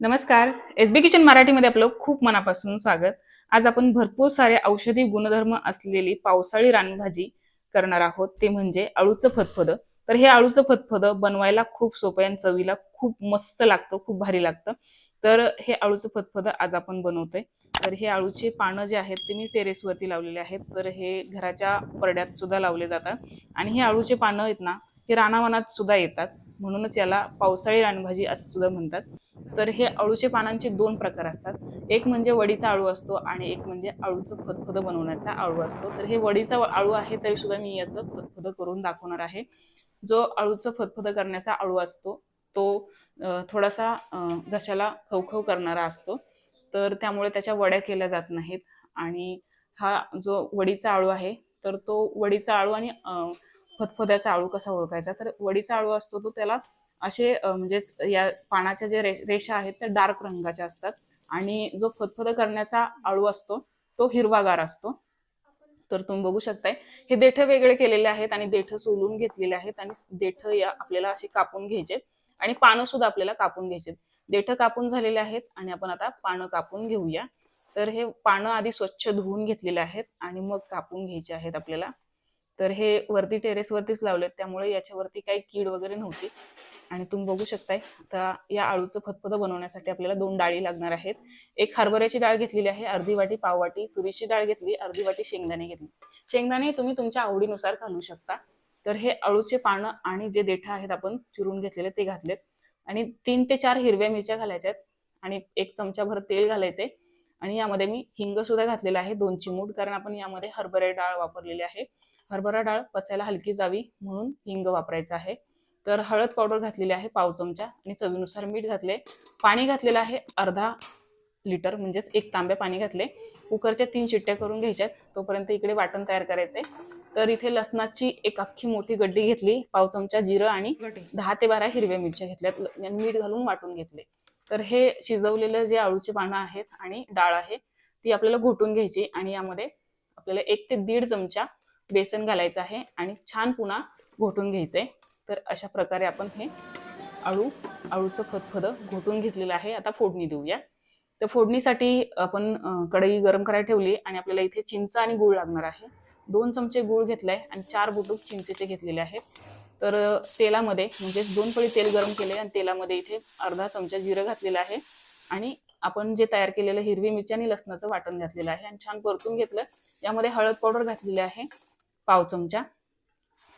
नमस्कार. एस बी किचन मराठीमध्ये आपलं खूप मनापासून स्वागत. आज आपण भरपूर सारे औषधी गुणधर्म असलेली पावसाळी रानभाजी करणार आहोत. ते म्हणजे अळूचं फतफद. तर हे अळूचं फतफद बनवायला खूप सोपं आहे आणि चवीला खूप मस्त लागतं खूप भारी लागतं. तर हे अळूचं फतफद आज आपण बनवतोय. तर हे अळूचे पानं जे आहेत ते मी टेरेसवरती लावलेले आहेत. तर हे घराच्या परड्यात सुद्धा लावले जातात. आणि हे अळूचे पानं आहेत ना हे रानावनात सुद्धा येतात. म्हणूनच याला पावसाळी रानभाजी असं सुद्धा म्हणतात. तर हे अळूचे पानांचे दोन प्रकार असतात. एक म्हणजे वडीचा आळू असतो आणि एक म्हणजे अळूचं फतफद बनवण्याचा आळू असतो. तर हे वडीचा आळू आहे तरी सुद्धा मी याचं फतफद करून दाखवणार आहे. जो अळूचं फतफद करण्याचा आळू असतो तो थोडासा घशाला खवखव करणारा असतो. तर त्यामुळे त्याच्या वड्या केल्या जात नाहीत आणि हा जो वडीचा आळू आहे तर तो वडीचा आळू आणि फतफद्याचा आळू कसा ओळखायचा? तर वडीचा आळू असतो तो त्याला असे म्हणजेच या पानाच्या जे रे- रेषा आहेत त्या डार्क रंगाच्या असतात. आणि जो फतफद करण्याचा आळू असतो तो हिरवागार असतो. तर तुम्ही बघू शकताय. हे देठ वेगळे केलेले आहेत आणि देठ सोलून घेतलेले आहेत आणि देठ या आपल्याला असे कापून घ्यायचे आणि पानं सुद्धा आपल्याला कापून घ्यायचे. देठ कापून झालेले आहेत आणि आपण आता पानं कापून घेऊया. तर हे पानं आधी स्वच्छ धुवून घेतलेले आहेत आणि मग कापून घ्यायचे आहेत आपल्याला. तर हे वरती टेरेसवरतीच लावले लावलेत त्यामुळे याच्यावरती काही कीड वगैरे नव्हती. आणि तुम्ही बघू शकताय आता या आळूचं फतफद बनवण्यासाठी आपल्याला दोन डाळी लागणार आहेत. एक हरभऱ्याची डाळ घेतलेली आहे अर्धी वाटी पाववाटी तुरीची डाळ घेतली अर्धी वाटी शेंगदाणे घेतली. शेंगदाणे तुम्ही तुमच्या आवडीनुसार घालू शकता. तर हे अळूचे पानं आणि जे देठं आहेत आपण चिरून घेतलेले ते घातलेत. आणि तीन ते चार हिरव्या मिरच्या घालायच्यात आणि एक चमचाभर तेल घालायचे आणि यामध्ये मी हिंग सुद्धा घातलेला आहे दोन चिमूट कारण आपण यामध्ये हरभरे डाळ वापरलेली आहे. हरभरा डाळ पचायला हलकी जावी म्हणून हिंग वापरायचं आहे. तर हळद पावडर घातलेली आहे पाव चमचा आणि चवीनुसार मीठ घातले पाणी घातलेलं आहे अर्धा लिटर म्हणजेच एक तांब्या पाणी घातले कुकरच्या तीन शिट्ट्या करून घ्यायच्यात तोपर्यंत इकडे वाटण तयार करायचंय. तर इथे लसणाची एक अख्खी मोठी गड्डी घेतली पाव चमचा जिरं आणि दहा ते बारा हिरव्या मिरच्या घेतल्यात मीठ घालून वाटून घेतले तर हे शिजवलेलं जे आळूची पानं आहेत आणि डाळ आहे ती आपल्याला घोटून घ्यायची आणि यामध्ये आपल्याला एक ते दीड चमचा बेसन घालायचं आहे आणि छान पुन्हा घोटून घ्यायचंय. तर अशा प्रकारे आपण हे आळू आळूचं फतफद घोटून घेतलेलं आहे. आता फोडणी देऊया. तर फोडणीसाठी आपण कढई गरम करायला ठेवली आणि आपल्याला इथे चिंच आणि गूळ लागणार आहे. दोन चमचे गूळ घेतलाय आणि चार बुटूक चिंचेचे घेतलेले आहेत. तर तेलामध्ये म्हणजेच दोन पळी तेल गरम केले आणि तेलामध्ये इथे अर्धा चमचा जिरं घातलेलं आहे. आणि आपण जे तयार केलेलं हिरवी मिरची आणि लसणाचं वाटण घातलेलं आहे आणि छान परतून घेतलं. यामध्ये हळद पावडर घातलेली आहे. पाव चमचा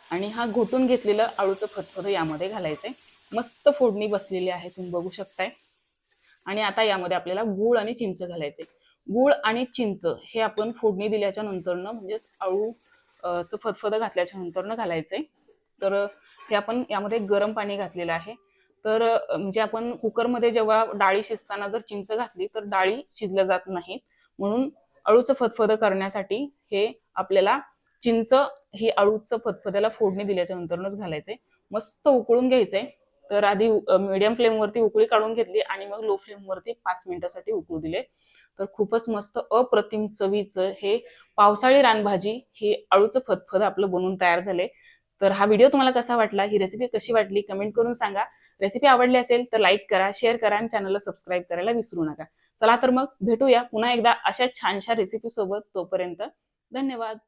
आणि हा घोटून घेतलेलं आळूचं फतफद यामध्ये घालायचं आहे मस्त फोडणी बसलेली आहे तुम्ही बघू शकताय. आणि आता यामध्ये आपल्याला गूळ आणि चिंच घालायचे गूळ आणि चिंच हे आपण फोडणी दिल्याच्या नंतरनं म्हणजेच आळू चं फतफद घातल्याच्या नंतरनं घालायचंय. तर हे आपण यामध्ये गरम पाणी घातलेलं आहे. तर म्हणजे आपण कुकरमध्ये जेव्हा डाळी शिजताना जर चिंच घातली तर डाळी शिजल्या जात नाहीत. म्हणून अळूचं फतफद करण्यासाठी हे आपल्याला चिंच हे अळूचं फतफद्याला फोडणी दिल्याच्या नंतरच घालायचे. मस्त उकळून घ्यायचंय तर आधी मिडियम फ्लेमवरती उकळी काढून घेतली आणि मग लो फ्लेमवरती पाच मिनिटासाठी उकळू दिले. तर खूपच मस्त अप्रतिम चवीचं हे पावसाळी रानभाजी हे अळूचं फतफद आपलं बनवून तयार झाले. तर हा व्हिडिओ तुम्हाला कसा वाटला? ही रेसिपी कशी वाटली? कमेंट करून सांगा. रेसिपी आवडली असेल तर लाईक करा शेअर करा आणि चॅनलला सबस्क्राईब करायला विसरू नका. चला तर मग भेटूया पुन्हा एकदा अशा छानशा रेसिपी सोबत. तोपर्यंत धन्यवाद.